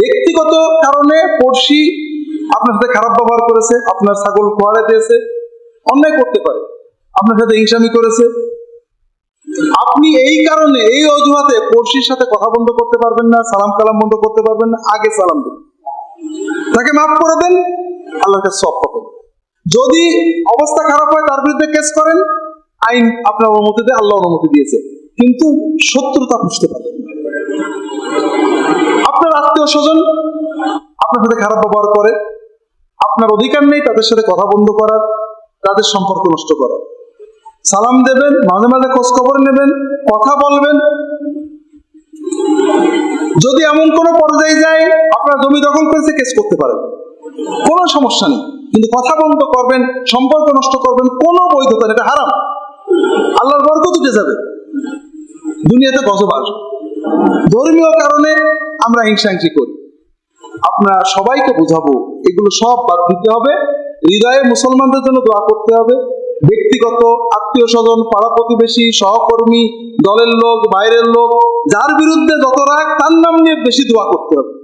ব্যক্তিগত কারণে পড়শি আপনার সাথে খারাপ ব্যবহার করেছে, আপনার ছাগল খোয়ারে দিয়েছে, অন্যায় করতে পারে, আপনার সাথে ইনসামি করেছে। আপনি এই কারণে, এই অজুহাতে পড়শির সাথে কথা বন্ধ করতে পারবেন না, সালাম কালাম বন্ধ করতে পারবেন না, আগে সালাম দিন। তাকে মাফ করে দেন আল্লাহকে সব পাবেন যদি অবস্থা খারাপ হয়, তার বিরুদ্ধে কেস করেন, আইন আপনার অনুমতিতে আল্লাহ অনুমতি দিয়েছে। কিন্তু শত্রুতা বুঝতে পারেন আত্মীয় স্বজন, আপনার সাথে খারাপ ব্যবহার করে, আপনার অধিকার নেই তাদের সাথে কথা বন্ধ করার, তাদের সম্পর্ক নষ্ট করার। সালাম দেবেন, মাঝে মাঝে খোঁজ খবর নেবেন, কথা বলবেন। যদি এমন কোনো পর্যায়ে যায়, আপনার জমি দখল করেছে, কেস করতে পারেন। কোনো সমস্যা নেই। কিন্তু কথা বন্ধ করবেন, সম্পর্ক নষ্ট করবেন, কোনো বৈধতা এটা হারাম। আল্লাহর বরকত উঠে যাবে। দুনিয়াতে গজব আসবে। ধর্মীয় কারণে আমরা হিংসাংসি করি। আপনার সবাইকে বোঝাবো, এগুলো সব বাদ দিতে হবে। হৃদয়ে মুসলমানদের জন্য দোয়া করতে হবে। ব্যক্তিগত, আত্মীয় স্বজন, পাড়া প্রতিবেশী, সহকর্মী, দলের লোক, বাইরের লোক, যার বিরুদ্ধে যত রাগ, তার নাম নিয়ে বেশি দোয়া করতে হবে।